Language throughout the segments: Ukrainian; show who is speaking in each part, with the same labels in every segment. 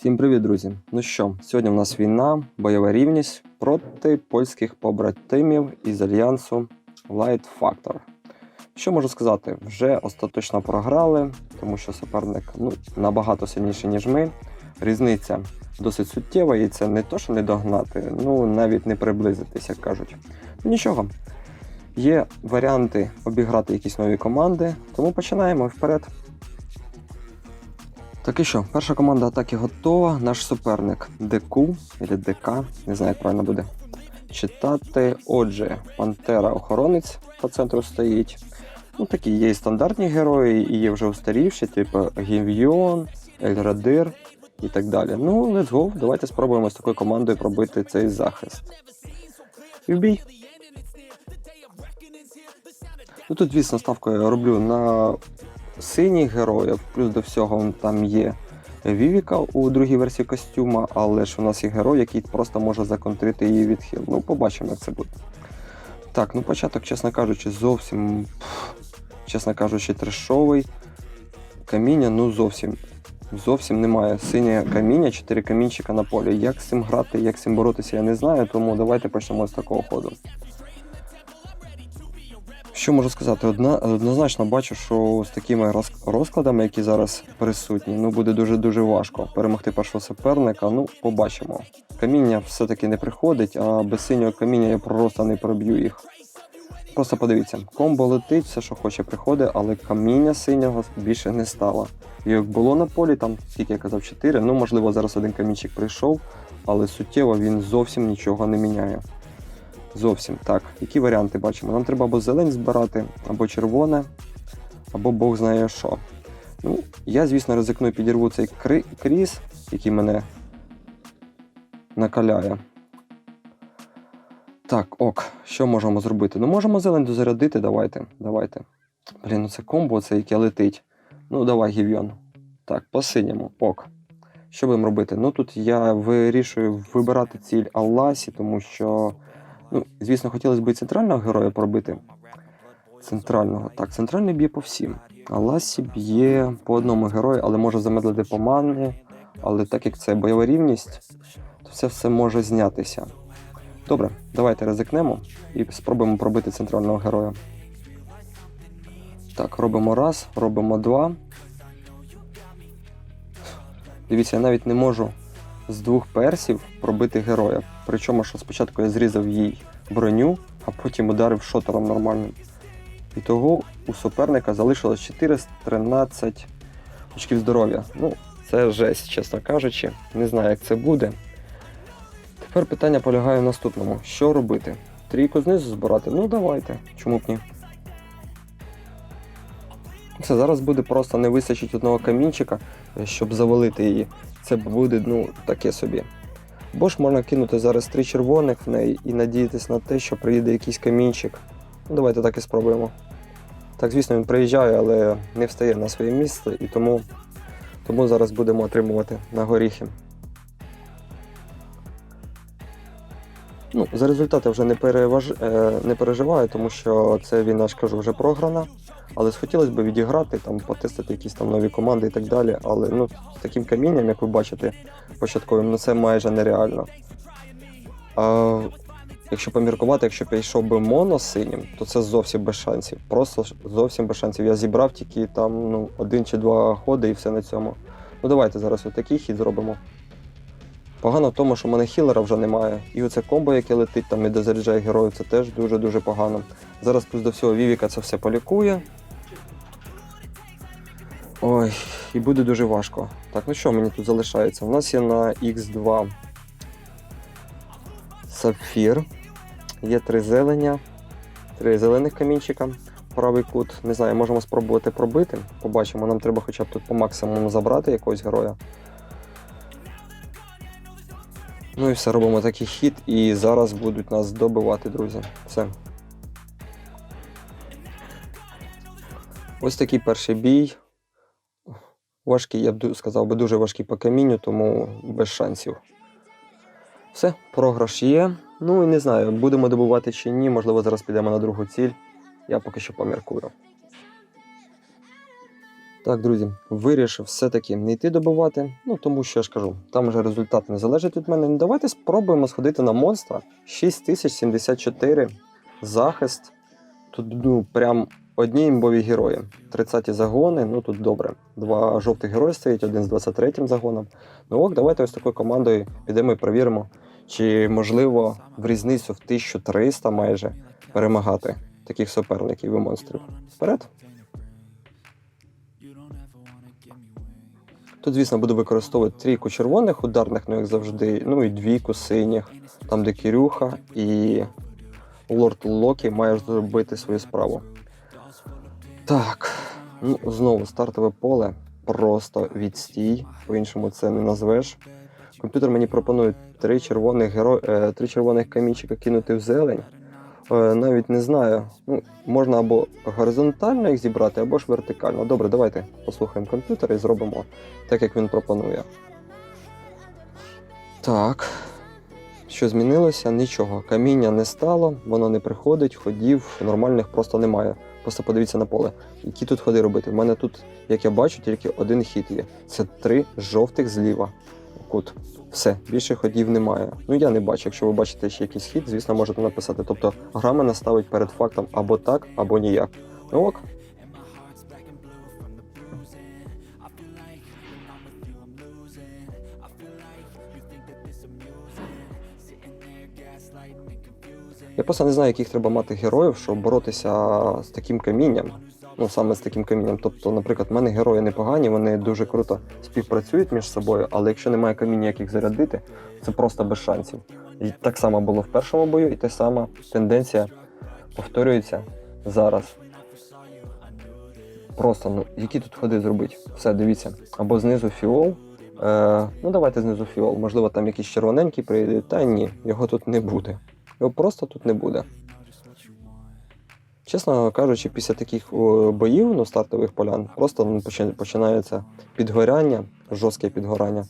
Speaker 1: Всім привіт, друзі! Ну що, сьогодні в нас війна, бойова рівність проти польських побратимів із альянсу Light Factor. Що можу сказати? Вже остаточно програли, тому що суперник ну, набагато сильніший, ніж ми. Різниця досить суттєва, і це не то, що не догнати, ну навіть не приблизитись, як кажуть. Ну нічого. Є варіанти обіграти якісь нові команди, тому починаємо вперед. Так і що, перша команда атаки готова. Наш суперник ДК, або ДК, не знаю, як правильно буде читати. Отже, Пантера охоронець по центру стоїть. Ну, такі є і стандартні герої, і є вже устарівші, типу Гівйон, Ельрадир і так далі. Ну, let's go, давайте спробуємо з такою командою пробити цей захист. І в бій. Ну, тут, звісно, ставку я роблю на синіх героїв, плюс до всього там є Вівіка у другій версії костюма, але ж у нас є герой, який просто може законтрити її відхил. Ну, побачимо, як це буде. Так, ну початок, чесно кажучи, зовсім, чесно кажучи, трешовий. Каміння, ну зовсім. Зовсім немає. Синє каміння, 4 камінчика на полі. Як з цим грати, як з цим боротися, я не знаю, тому давайте почнемо з такого ходу. Що можу сказати? Одна, однозначно бачу, що з такими розкладами, які зараз присутні, ну буде дуже-дуже важко перемогти першого суперника. Ну, побачимо. Каміння все-таки не приходить, а без синього каміння я просто не проб'ю їх. Просто подивіться, комбо летить, все, що хоче, приходить, але каміння синього більше не стало. І як було на полі, там, скільки я казав, 4, ну можливо, зараз один камінчик прийшов, але суттєво він зовсім нічого не міняє. Зовсім так. Які варіанти бачимо? Нам треба або зелень збирати, або червоне, або Бог знає що. Ну, я, звісно, ризикну підірву цей кріс, який мене накаляє. Так, ок, що можемо зробити? Ну, можемо зелень дозарядити, давайте. давайте. Блін, ну це комбо, це яке летить. Ну, давай, гівйон. Так, по синьому, ок. Що будемо робити? Ну тут я вирішую вибирати ціль Алласі, тому що. Ну, звісно, хотілося б і центрального героя пробити. Центрального. Так, центральний б'є по всім. А Ласі б'є по одному герою, але може замедлити по мані. Але так як це бойова рівність, то все все може знятися. Добре, давайте ризикнемо і спробуємо пробити центрального героя. Так, робимо раз, робимо два. Дивіться, я навіть не можу з двох персів пробити героя. Причому, що спочатку я зрізав їй броню, а потім ударив шотером нормальним. І того у суперника залишилось 413 очків здоров'я. Ну, це жесть, чесно кажучи. Не знаю, як це буде. Тепер питання полягає в наступному: що робити? Трійку знизу збирати? Ну давайте. Чому б ні? Це зараз буде просто не вистачить одного камінчика, щоб завалити її. Це буде ну, таке собі. Бо ж можна кинути зараз три червоних в неї і надіятися на те, що приїде якийсь камінчик. Ну, давайте так і спробуємо. Так, звісно, він приїжджає, але не встає на своє місце, і тому, тому зараз будемо отримувати на горіхи. Ну, За результати вже не, переваж... е, не переживаю, тому що це війна, ж кажу, вже програна. Але хотілося б відіграти, там, потестити якісь там нові команди і так далі. Але ну, з таким камінням, як ви бачите, початковим, ну це майже нереально. А якщо поміркувати, якщо б я йшов би моно синім, то це зовсім без шансів. Просто зовсім без шансів. Я зібрав тільки там ну, один чи два ходи і все на цьому. Ну давайте зараз отакий хід зробимо. Погано в тому, що в мене хілера вже немає. І оце комбо, яке летить там і дозаряджає героїв, це теж дуже-дуже погано. Зараз плюс до всього Вівіка це все полікує. Ой, і буде дуже важко. Так, ну що мені тут залишається? У нас є на Х2 сапфір. Є три зелення, три зелених камінчика, правий кут. Не знаю, можемо спробувати пробити. Побачимо, нам треба хоча б тут по максимуму забрати якогось героя. Ну і все, робимо такий хід, і зараз будуть нас добивати, друзі. Все. Ось такий перший бій. Важкий, я б сказав би, дуже важкий по камінню, тому без шансів. Все, програш є. Ну і не знаю, будемо добувати чи ні, можливо, зараз підемо на другу ціль. Я поки що поміркую. Так, друзі, вирішив все-таки не йти добивати, ну тому що я ж кажу, там вже результат не залежить від мене. Ну, давайте спробуємо сходити на монстра. 6074 захист. Тут ну, прям одні імбові герої. 30 загони, ну тут добре. Два жовтих герої стоять, один з 23 загоном. Ну ок, давайте ось такою командою підемо і перевіримо, чи можливо в різницю в 1300 майже перемагати таких суперників і монстрів. Вперед! Тут, звісно, буду використовувати трійку червоних ударних, ну як завжди, ну і двійку синіх, там де Кирюха і Лорд Локі має зробити свою справу. Так, ну знову стартове поле. Просто відстій, по-іншому це не назвеш. Комп'ютер мені пропонує три червоних геро... е, три червоних камінчика кинути в зелень. Е, навіть не знаю. Ну, можна або горизонтально їх зібрати, або ж вертикально. Добре, давайте послухаємо комп'ютер і зробимо так, як він пропонує. Так. Що змінилося? Нічого. Каміння не стало, воно не приходить, ходів нормальних просто немає. Просто подивіться на поле. Які тут ходи робити? У мене тут, як я бачу, тільки один хід є. Це три жовтих зліва. Кут. Все, більше ходів немає. Ну я не бачу. Якщо ви бачите ще якийсь хід, звісно, можете написати. Тобто гра мене ставить перед фактом або так, або ніяк. Ну ок. Я просто не знаю, яких треба мати героїв, щоб боротися з таким камінням. Ну, саме з таким камінням. Тобто, наприклад, в мене герої непогані, вони дуже круто співпрацюють між собою, але якщо немає каміння, яких зарядити, це просто без шансів. І так само було в першому бою, і та сама тенденція повторюється зараз. Просто, ну, які тут ходи зробити? Все, дивіться. Або знизу фіол. Е, ну, давайте знизу фіол. Можливо, там якийсь червоненький прийде. Та ні, його тут не буде. Його просто тут не буде. Чесно кажучи, після таких боїв, ну, стартових полян, просто починається підгоряння, жорстке підгорання.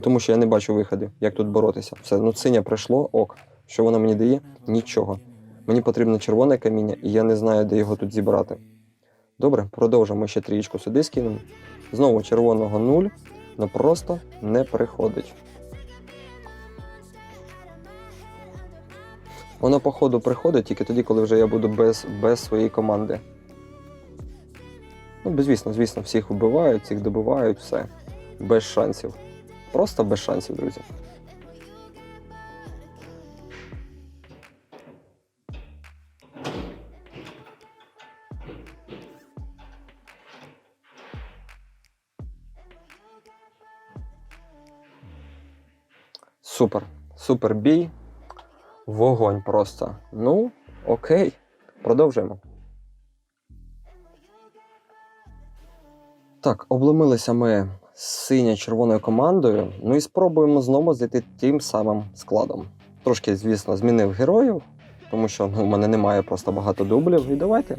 Speaker 1: Тому що я не бачу виходу, як тут боротися. Все, ну синя прийшло, ок. Що воно мені дає? Нічого. Мені потрібно червоне каміння, і я не знаю, де його тут зібрати. Добре, продовжимо ще трієчку сюди скинемо. Знову червоного нуль, ну просто не приходить. Воно, походу, приходить тільки тоді, коли вже я буду без, без своєї команди. Ну, звісно, звісно, всіх вбивають, всіх добивають, все. Без шансів. Просто без шансів, друзі. Супер. Супер бій. Вогонь просто. Ну, окей. Продовжуємо. Так, обломилися ми з синьо-червоною командою. Ну і спробуємо знову зайти тим самим складом. Трошки, звісно, змінив героїв, тому що ну, в мене немає просто багато дублів. І давайте.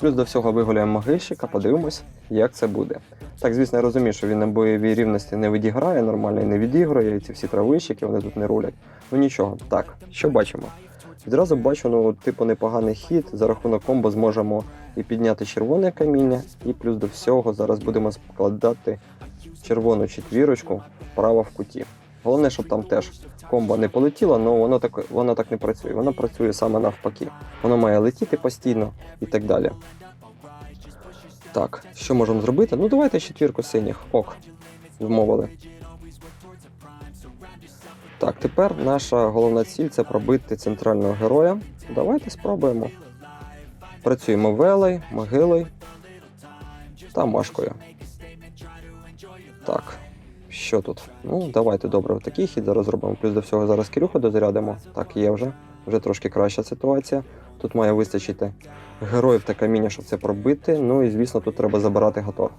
Speaker 1: Плюс до всього вигуляємо могильщика, подивимось, як це буде. Так, звісно, я розумію, що він на бойовій рівності не відіграє нормально і не відіграє, і ці всі травищики, вони тут не рулять. Ну нічого, так, що бачимо? Відразу бачу, ну, типу, непоганий хід. За рахунок комбо зможемо і підняти червоне каміння, і плюс до всього зараз будемо складати червону четвірочку вправо в куті. Головне, щоб там теж комбо не полетіло, але воно так, воно так не працює. Воно працює саме навпаки. Воно має летіти постійно і так далі. Так, що можемо зробити? Ну давайте четвірку синіх. Ок. Вмовили. Так, тепер наша головна ціль це пробити центрального героя. Давайте спробуємо. Працюємо велей, могилою та машкою. Так, що тут? Ну, давайте добре, такий хід зараз зробимо. Плюс до всього зараз Кирюху дозарядимо. Так, є вже. Вже трошки краща ситуація. Тут має вистачити героїв та каміння, щоб це пробити. Ну і звісно, тут треба забирати Гатор.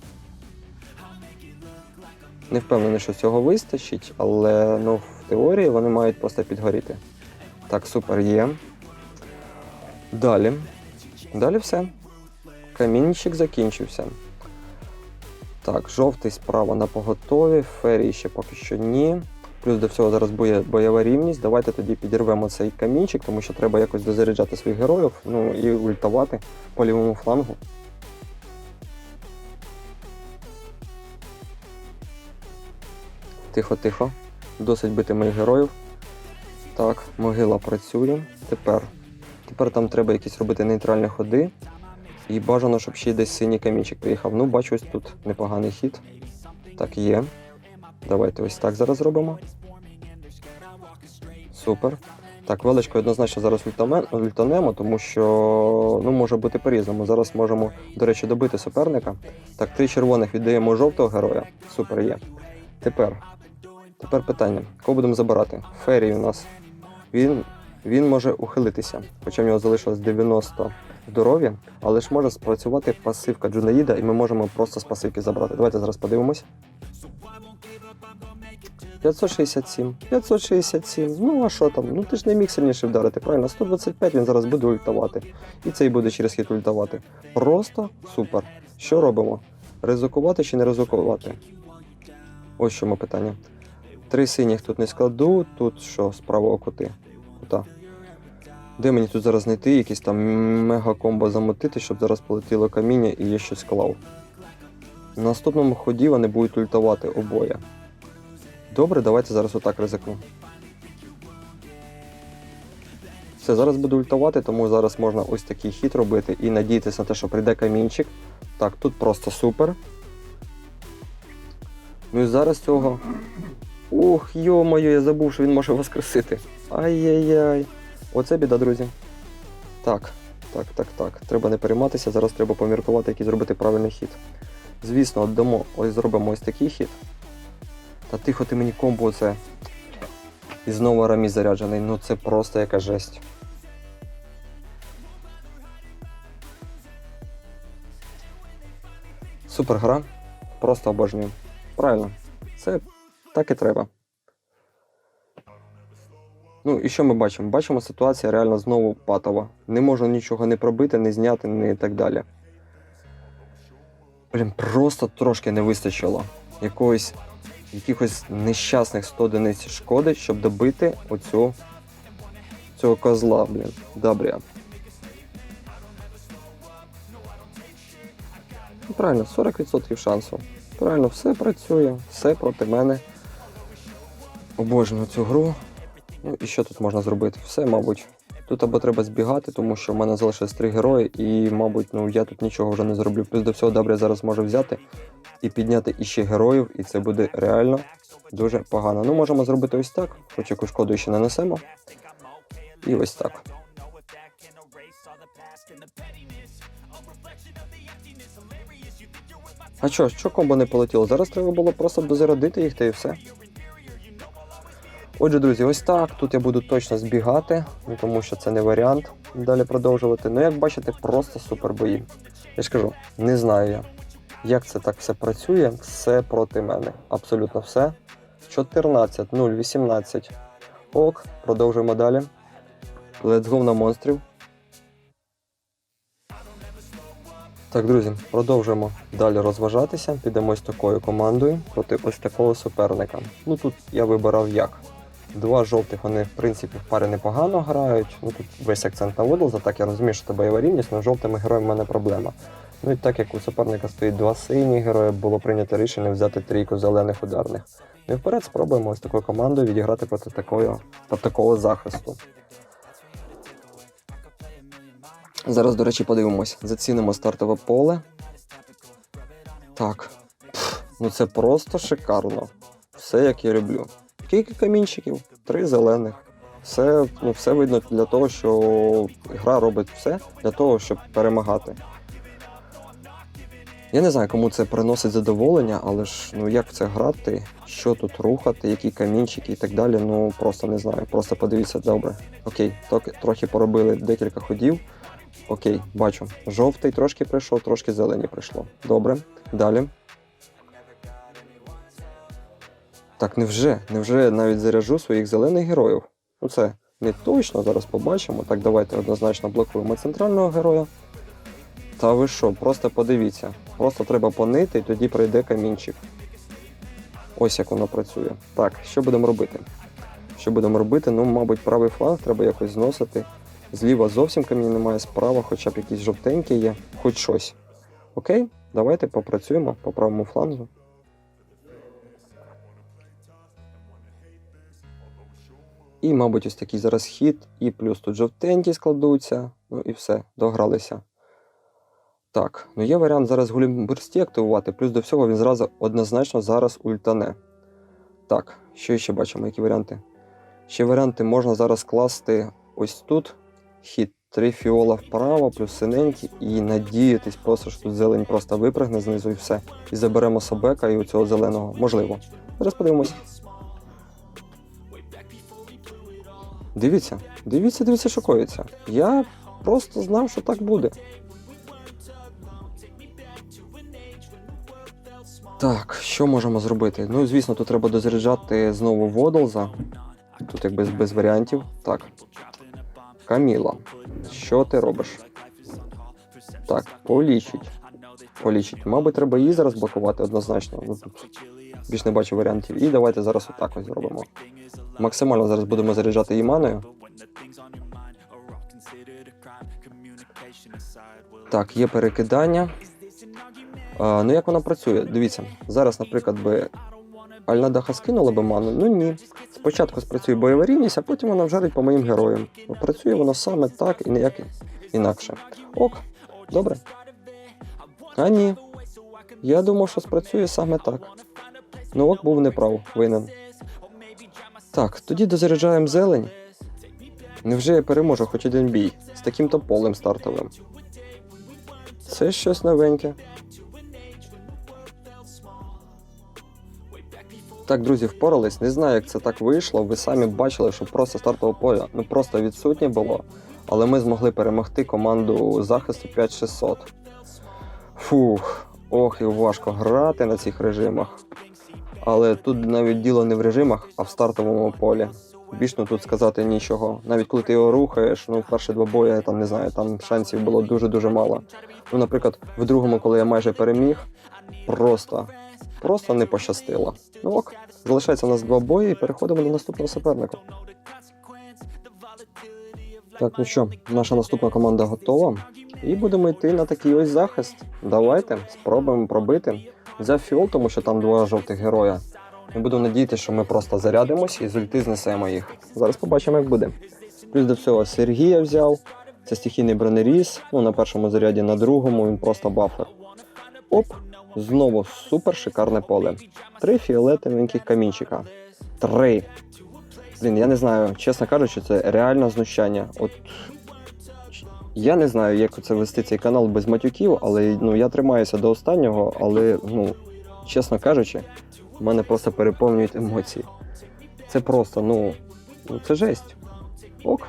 Speaker 1: Не впевнений, що цього вистачить, але ну, в теорії вони мають просто підгоріти. Так, супер є. Далі. Далі все. Камінчик закінчився. Так, жовтий справа на поготові, ферії ще поки що ні. Плюс до всього зараз бойова рівність. Давайте тоді підірвемо цей камінчик, тому що треба якось дозаряджати своїх героїв, ну і ультавати по лівому флангу. Тихо-тихо. Досить бити моїх героїв. Так, могила працює. Тепер. Тепер там треба якісь робити нейтральні ходи. І бажано, щоб ще десь синій камінчик приїхав. Ну, бачу, ось тут непоганий хід. Так, є. Давайте ось так зараз зробимо. Супер. Так, величко однозначно зараз ультанемо, тому що ну, може бути по-різному. Зараз можемо, до речі, добити суперника. Так, три червоних віддаємо жовтого героя. Супер є. Тепер. Тепер питання: кого будемо забирати? Ферій у нас. Він, він може ухилитися, хоча в нього залишилось 90 здоров'я, але ж може спрацювати пасивка Джунаїда, і ми можемо просто з пасивки забрати. Давайте зараз подивимось. 567, 567. Ну а що там? Ну ти ж не міг сильніше вдарити, правильно? 125 він зараз буде ультавати. І цей буде через хід ультавати. Просто супер. Що робимо? Ризикувати чи не ризикувати? Ось чому питання. Три синіх тут не складу, тут що, справа кути. Кута. Де мені тут зараз знайти якийсь там мега-комбо замотити, щоб зараз полетіло каміння і я щось склав. На наступному ході вони будуть ультавати обоє. Добре, давайте зараз отак ризикну. Все, зараз буду ультавати, тому зараз можна ось такий хід робити і надіятися на те, що прийде камінчик. Так, тут просто супер. Ну і зараз цього. Ох, йо-моє, я забув, що він може воскресити. Ай-яй-яй. Оце біда, друзі. Так, так, так, так. Треба не перейматися, зараз треба поміркувати, який зробити правильний хід. Звісно, дамо, ось зробимо ось такий хід. Та тихо, ти мені комбо оце. І знову рамі заряджений. Ну це просто яка жесть. Супер гра. Просто обожнюю. Правильно. Це так і треба. Ну і що ми бачимо? Бачимо, ситуація реально знову патова. Не можна нічого не пробити, не зняти, не так далі. Блін, просто трошки не вистачило якогось якихось нещасних 100 одиниць шкоди, щоб добити оцю цього козла, блін. Добре. Ну, правильно, 40% шансу. Правильно, все працює, все проти мене. Обожнюю цю гру. Ну і що тут можна зробити? Все, мабуть. Тут або треба збігати, тому що в мене залишилось три герої, і, мабуть, ну я тут нічого вже не зроблю. Плюс до всього добре зараз можу взяти і підняти іще героїв, і це буде реально дуже погано. Ну, можемо зробити ось так, хоч яку шкоду ще нанесемо. І ось так. А що, що комбо не полетіло? Зараз треба було просто дозарядити їх та і все. Отже, друзі, ось так. Тут я буду точно збігати, тому що це не варіант далі продовжувати. Ну, як бачите, просто супер бої. Я ж кажу, не знаю я, як це так все працює. Все проти мене. Абсолютно все. 14, 0, 18. Ок, продовжуємо далі. Let's go на монстрів. Так, друзі, продовжуємо далі розважатися. Підемо ось такою командою проти ось такого суперника. Ну тут я вибирав як. Два жовтих, вони, в принципі, в парі непогано грають. Ну тут весь акцент на Водлза, так я розумію, що це бойова рівність, але жовтими героями в мене проблема. Ну і так як у суперника стоїть два сині герої, було прийнято рішення взяти трійку зелених ударних. Ну і вперед спробуємо ось такою командою відіграти проти такого, такого захисту. Зараз, до речі, подивимось. Зацінимо стартове поле. Так. Пф, ну це просто шикарно. Все як я люблю. Кілька камінчиків, три зелених. Все, ну, все видно для того, що гра робить все для того, щоб перемагати. Я не знаю, кому це приносить задоволення, але ж ну як в це грати, що тут рухати, які камінчики і так далі. Ну просто не знаю. Просто подивіться добре. Окей, трохи, трохи поробили декілька ходів. Окей, бачу. Жовтий трошки прийшов, трошки зелені прийшло. Добре. Далі. Так, невже? Невже навіть заряджу своїх зелених героїв? Ну це не точно, зараз побачимо. Так, давайте однозначно блокуємо центрального героя. Та ви що, просто подивіться. Просто треба понити і тоді прийде камінчик. Ось як воно працює. Так, що будемо робити? Що будемо робити? Ну, мабуть, правий фланг треба якось зносити. Зліва зовсім каміння немає, справа хоча б якісь жовтенькі є, хоч щось. Окей, давайте попрацюємо по правому флангу. І, мабуть, ось такий зараз хід, і плюс тут жовтенькі складуться, ну і все, догралися. Так, ну є варіант зараз гулімбурсті активувати, плюс до всього він зразу однозначно зараз ультане. Так, що ще бачимо, які варіанти? Ще варіанти можна зараз класти ось тут хід. Три фіола вправо, плюс синенький, і надіятись просто, що тут зелень просто випригне знизу і все. І заберемо собека і оцього зеленого. Можливо. Зараз подивимось. Дивіться, дивіться, дивіться, що коїться. Я просто знав, що так буде. Так, що можемо зробити? Ну, звісно, тут треба дозаряджати знову Водолза. Тут якби без варіантів. Так. Каміла, що ти робиш? Так, полічить. Полічить. Мабуть, треба її зараз блокувати однозначно. Ну, більш не бачу варіантів. І давайте зараз отак ось зробимо. Максимально зараз будемо заряджати її маною. Так, є перекидання. А, ну як вона працює? Дивіться, зараз, наприклад, би Альнадаха скинула би ману. Ну ні. Спочатку спрацює бойова рівність, а потім вона вжарить по моїм героям. Працює воно саме так і ніяк інакше. Ок, добре. А ні. Я думав, що спрацює саме так. Ну ок був неправ, винен. Так, тоді дозаряджаємо зелень. Невже я переможу хоч один бій з таким-то полем стартовим? Це щось новеньке. Так, друзі, впорались. Не знаю, як це так вийшло. Ви самі бачили, що просто стартове поле ну просто відсутнє було. Але ми змогли перемогти команду захисту 5600. Фух, ох, і важко грати на цих режимах. Але тут навіть діло не в режимах, а в стартовому полі. Ну тут сказати нічого. Навіть коли ти його рухаєш, ну в перші два бої, там не знаю, там шансів було дуже-дуже мало. Ну, наприклад, в другому, коли я майже переміг, просто, просто не пощастило. Ну ок, залишається у нас два бої і переходимо до наступного суперника. Так, ну що, наша наступна команда готова. І будемо йти на такий ось захист. Давайте спробуємо пробити. Взяв фіол, тому що там два жовтих героя. І буду надіятися, що ми просто зарядимось і з ульти знесемо їх. Зараз побачимо, як буде. Плюс до всього Сергія взяв. Це стихійний бронеріз. Ну, на першому заряді, на другому він просто бафер. Оп, знову супер шикарне поле. Три фіолетовеньких камінчика. Три. Блін, я не знаю, чесно кажучи, це реально знущання. От я не знаю, як це вести цей канал без матюків, але ну я тримаюся до останнього, але ну, чесно кажучи, мене просто переповнюють емоції. Це просто, ну, ну це жесть. Ок.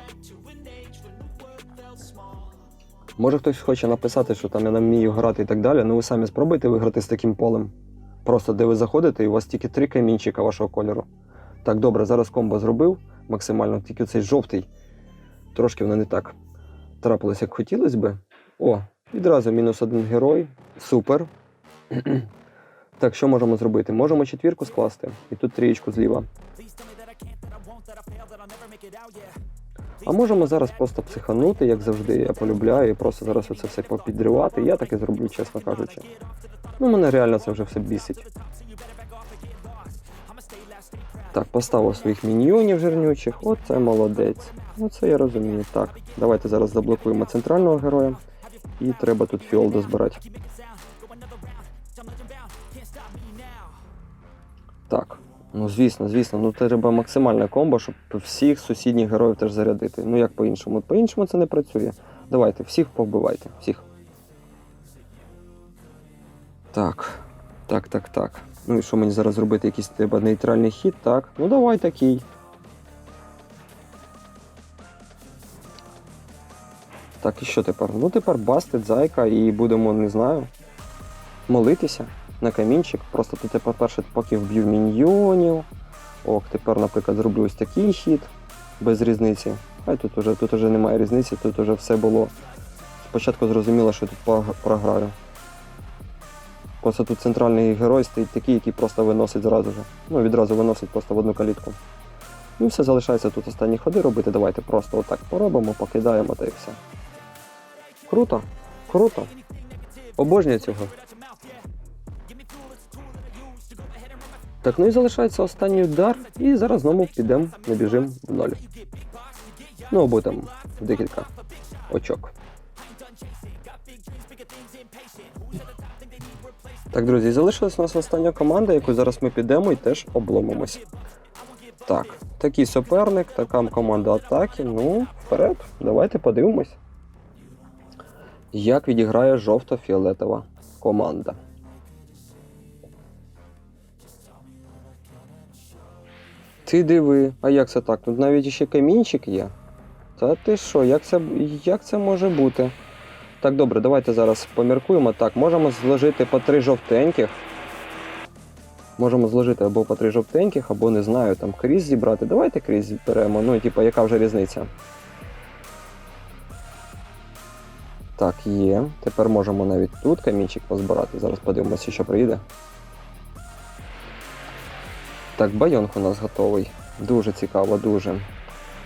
Speaker 1: Може хтось хоче написати, що там я не вмію грати і так далі, ну ви самі спробуйте виграти з таким полем. Просто де ви заходите, і у вас тільки три камінчика вашого кольору. Так, добре, зараз комбо зробив максимально, тільки цей жовтий. Трошки воно не так трапилось, як хотілося би. О, відразу мінус один герой. Супер. так, що можемо зробити? Можемо четвірку скласти, і тут трієчку зліва. А можемо зараз просто психанути, як завжди, я полюбляю, і просто зараз оце все попідривати. Я так і зроблю, чесно кажучи. Ну, мене реально це вже все бісить. Так, поставив своїх міньйонів жирнючих. Оце молодець. Оце я розумію. Так, давайте зараз заблокуємо центрального героя. І треба тут фіол дозбирати. Так, ну звісно, звісно, ну треба максимальне комбо, щоб всіх сусідніх героїв теж зарядити. Ну як по-іншому? По-іншому це не працює. Давайте, всіх повбивайте, всіх. Так, так, так, так. Ну і що мені зараз зробити? Якийсь треба нейтральний хід? Так. Ну давай такий. Так, і що тепер? Ну тепер бастить зайка і будемо, не знаю, молитися на камінчик. Просто тут тепер перше, поки вб'ю міньйонів. Ок, тепер, наприклад, зроблю ось такий хід без різниці. Хай тут уже, тут уже немає різниці, тут уже все було. Спочатку зрозуміло, що тут програю. Просто тут центральний герой стоїть такий, який просто виносить зразу же. Ну, відразу виносить просто в одну калітку. Ну і все залишається тут останні ходи робити. Давайте просто отак поробимо, покидаємо та і все. Круто, круто. Обожнюю цього. Так, ну і залишається останній удар, і зараз знову підемо, набіжимо в ноль. Ну, або там декілька очок. Так, друзі, залишилась у нас остання команда, яку зараз ми підемо і теж обломимось. Так, такий суперник, така команда атаки. Ну, вперед, давайте подивимось. Як відіграє жовто-фіолетова команда. Ти диви, а як це так? Тут навіть ще камінчик є. Та ти що, як це, як це може бути? Так, добре, давайте зараз поміркуємо. Так, можемо зложити по три жовтеньких. Можемо зложити або по три жовтеньких, або не знаю, там крізь зібрати. Давайте крізь зберемо. Ну, типу, яка вже різниця? Так, є. Тепер можемо навіть тут камінчик позбирати. Зараз подивимося, що приїде. Так, байонг у нас готовий. Дуже цікаво, дуже.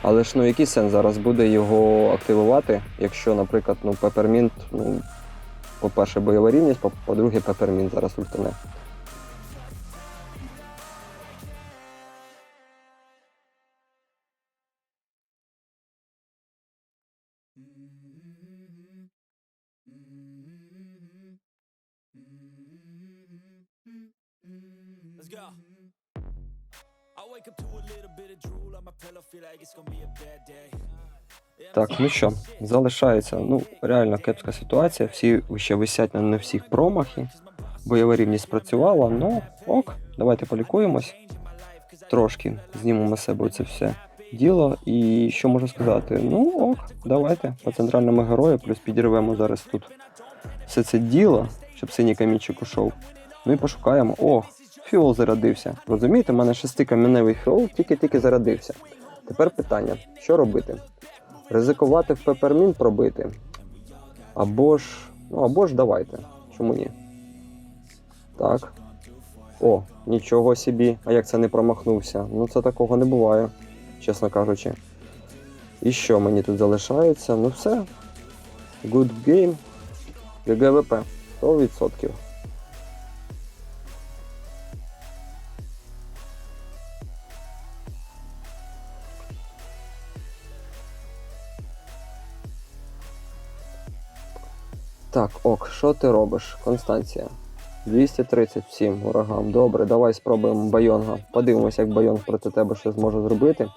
Speaker 1: Але ж ну який сенс зараз буде його активувати, якщо, наприклад, ну, Пепермінт, ну, по-перше, бойова рівність, по- по-друге, Пепермінт зараз ультане. Так, ну що, залишається. Ну, реально кепська ситуація. Всі ще висять на не всіх промахи. Бойова рівність спрацювала, ну ок, давайте полікуємось. Трошки знімемо з себе це все діло. І що можу сказати? Ну ок, давайте по центральному герою, плюс підірвемо зараз тут все це діло, щоб синій камінчик ушов. Ну і пошукаємо. О, фіол зарядився. Розумієте, в мене шестикаміневий фіол тільки-тільки зарядився. Тепер питання: що робити? Ризикувати в пепермін пробити. Або ж. Ну, або ж давайте. Чому ні? Так. О, нічого собі. А як це не промахнувся? Ну це такого не буває, чесно кажучи. І що мені тут залишається? Ну все. Good game. ГГВП. 100%. Так, ок, що ти робиш, Констанція? 237 ворогам. Добре, давай спробуємо байонга. Подивимося, як байонг проти тебе що зможе зробити.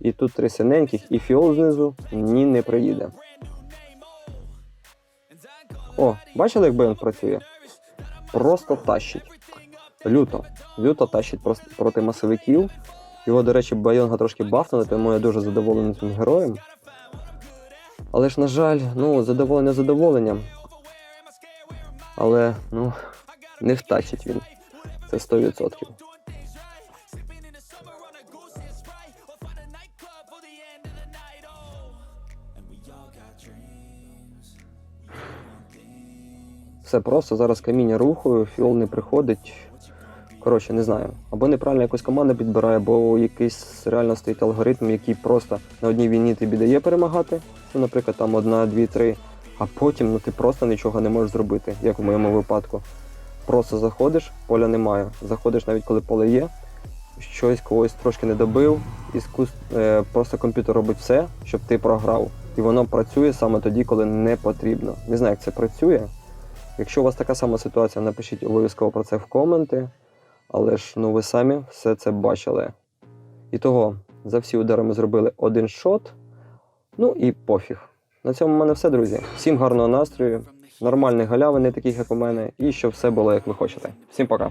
Speaker 1: І тут три синеньких, і фіол знизу ні не приїде. О, бачили, як байонг працює? Просто тащить. Люто. Люто тащить проти масовиків. Його, до речі, байонга трошки бафнули, тому я дуже задоволений цим героєм. Але ж, на жаль, ну, задоволення задоволенням. Але, ну, не втачить він. Це 100%. Все просто зараз каміння рухаю, фіол не приходить. Коротше, не знаю. Або неправильно якусь команду підбирає, або якийсь реально стоїть алгоритм, який просто на одній війні тобі дає перемагати. Ну, наприклад, там одна, дві, три, а потім ну, ти просто нічого не можеш зробити, як в моєму випадку. Просто заходиш, поля немає. Заходиш навіть коли поле є, щось когось трошки не добив, іскус... е, просто комп'ютер робить все, щоб ти програв. І воно працює саме тоді, коли не потрібно. Не знаю, як це працює. Якщо у вас така сама ситуація, напишіть обов'язково про це в коменти. Але ж ну ви самі все це бачили. І того, за всі удари ми зробили один шот. Ну і пофіг. На цьому в мене все, друзі. Всім гарного настрою, нормальних галявин, не таких, як у мене, і щоб все було як ви хочете. Всім пока.